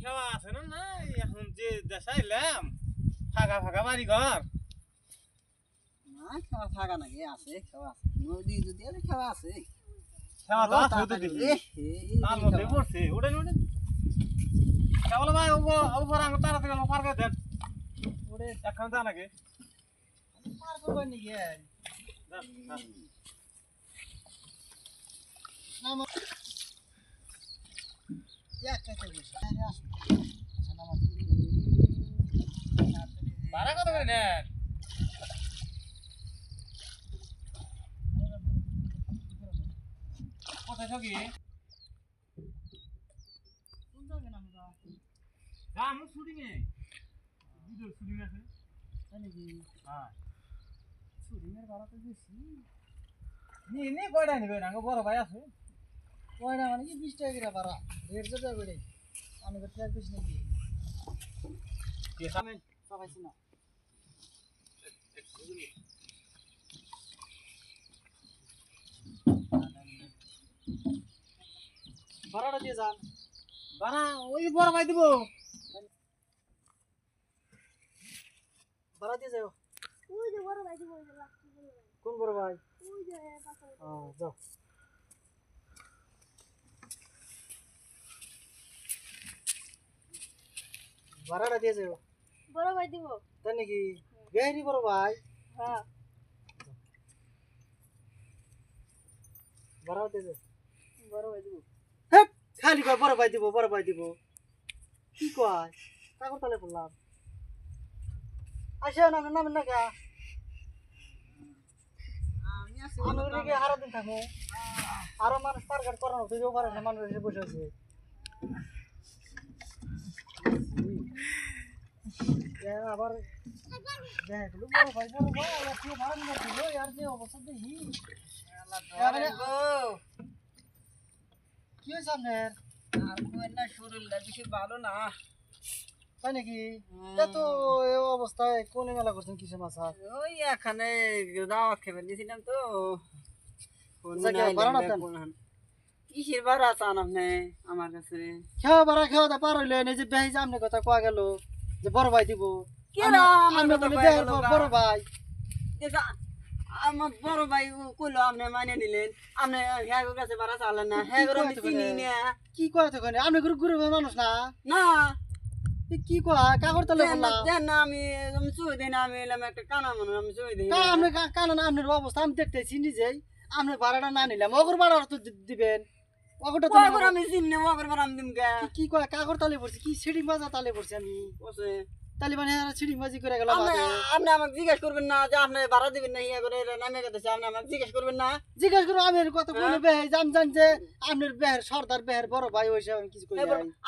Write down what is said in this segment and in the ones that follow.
খেওয়া আছে না না এখন যে দেশাইলাম ফাঁকা ফাঁকা বাড়ি ঘর না খাওয়া থাকা নাকি আছে খাওয়া আছে। নদী যদি আছে খাওয়া আছে। খেওয়া তো আছে তো তার মধ্যে খাওয়া। পড়ছে ওঠেন ওঠেন। কেবল ভাই উপর আঙ তাড়াতাড়ি গেল পার করে দেন। ওরে। এখন যা নাকি পার করবার নাকি, এ? যান, যান। নামো। এক কাছে বসে। আরে আসো। আচ্ছা, নামো। ভাড়া কত করে নেন কোথায় থাকি? রাম শুটিং এ ভিডিও শুটিং আছে তাই নাকি? হ্যাঁ শুটিংয়ের ভাড়া তো বেশি। নি নি কয়টা নিবে না বড় ভাই আছে কয়টা মানে কি বিশ টাকা করে। ভাড়া রেট তো যাবে রে আমি তো ট্রাক বেশি নাকি সবাইছি না। ভাড়াটা দিয়ে যান। বানা ওই বড় ভাই দিব। ভাড়া দিয়ে যাও। ওই যে বড় ভাই দিব ওই যে লাস্ট বড় ভাই। কোন বড় ভাই? ওই যে যাও। ভাড়াটা দিয়ে যাও বড় ভাই দিব। তাই নাকি? বেহারি বড় ভাই। হ্যাঁ। ভাড়া দিয়ে যাও বড় ভাই দিব। হেট, খালি কয় বড় ভাই দিব বড় ভাই দিব। কি কয়? কাকর তালে বললাম আসে না নাম না কা আমি হারা দিন থাকো আরও মানুষ পার ঘাট করানো তুইও পারে না মানুষ বসে আছে এ আবার দেখ লু বড় ভাই বড় ভাই আর তুই ভাড়া নিয়ে দিল আর যে অবস্থা দেখি। কি হয়েছে আপনার? আর না শরীরটা বেশি ভালো না। তাই নাকি? তা এই অবস্থায় কোন মেলা করছেন কিসে মাছা? ওই এখানে দাওয়াত দিয়েছিলাম তো। ভাড়া। কিসের ভাড়া চান আপনি? আমার কাছে। খেওয়া বাড়া খেওয়া দা পার হইলেন এই যে বেহি কথা কোয়া গেল। যে বড় ভাই দিব। কয়ে? বড় ভাই। আমার বড় ভাই কইলো আপনি মানে নিলেন। আপনি হ্যাঁ কাছে চালেন না। হ্যাঁ আমি চিনি না। কি কয় তো কোনে আমি গুরু গুরু মানুষ না? না। কি কয়? কাগর তলে না বললাম দেন না আমি আমি চুই দিই না আমি এলাম একটা কানা মানুষ আমি চুই না। আপনি কা- কারণ আপনার অবস্থা আমি দেখতেছি নিজেই। আপনি ভাড়াটা না নিলাম অগর ভাড়া তো দিবেন। অগরটা তো ওগর আমি চিনি না ওগর দিম কে কি কয়? কাগর তালে পড়ছি কি সিঁড়ি মাজা তালে পড়ছি আমি? বসে। তালে মানে সিঁড়ি মাজি করে গেল আপনি আমাকে জিজ্ঞেস করবেন না যে আপনি ভাড়া দিবেন না ইয়ে করে নামে গেছে আপনি আমাকে জিজ্ঞেস করবেন না। জিজ্ঞেস করো আমি হ্যাঁ? বেহে জান জান যে আপনার বেহের সর্দার বেহের বড় ভাই হইছে আমি কিছু কই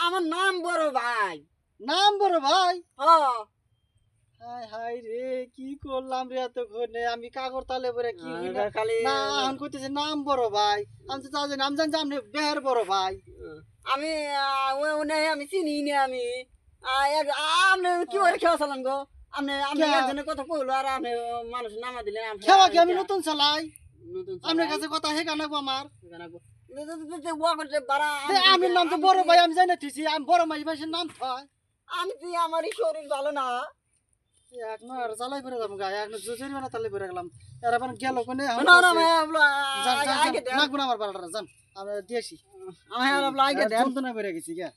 আমার নাম বড় ভাই। নাম বড় ভাই? হ্যাঁ হাই হাই রে কি করলাম রে এতক্ষণে? আমি কাগর তালে পরে কি খালি না কইতেছে নাম বড় ভাই। আমি তো তাও নাম জান আপনি বেহের বড় ভাই। আমি ওনে আমি চিনি না আমি আপনি কি করে খেয়া চালান গো? আপনি আপনি একজনের কথা কইলো আর আপনি মানুষ নামা দিলেন খেওয়া কি আমি নতুন চালাই? আপনার কাছে কথা হে কানাকবো আমার? আমি- নাম তো আমি- বড় ভাই আমি জানি আমি বড় মাই ভাইসের নাম থয়। আমি তুই আমারই শরীর ভালো না এক নয় আর চালাই করে যাব গায়ে এক জোজের বেলা তালে করে গেলাম। এর আবার গেল কোনে এখন না আমার পাড়াটা যান আমরা দিয়েছি। আমি আর আগে বেড়ে গেছি গা।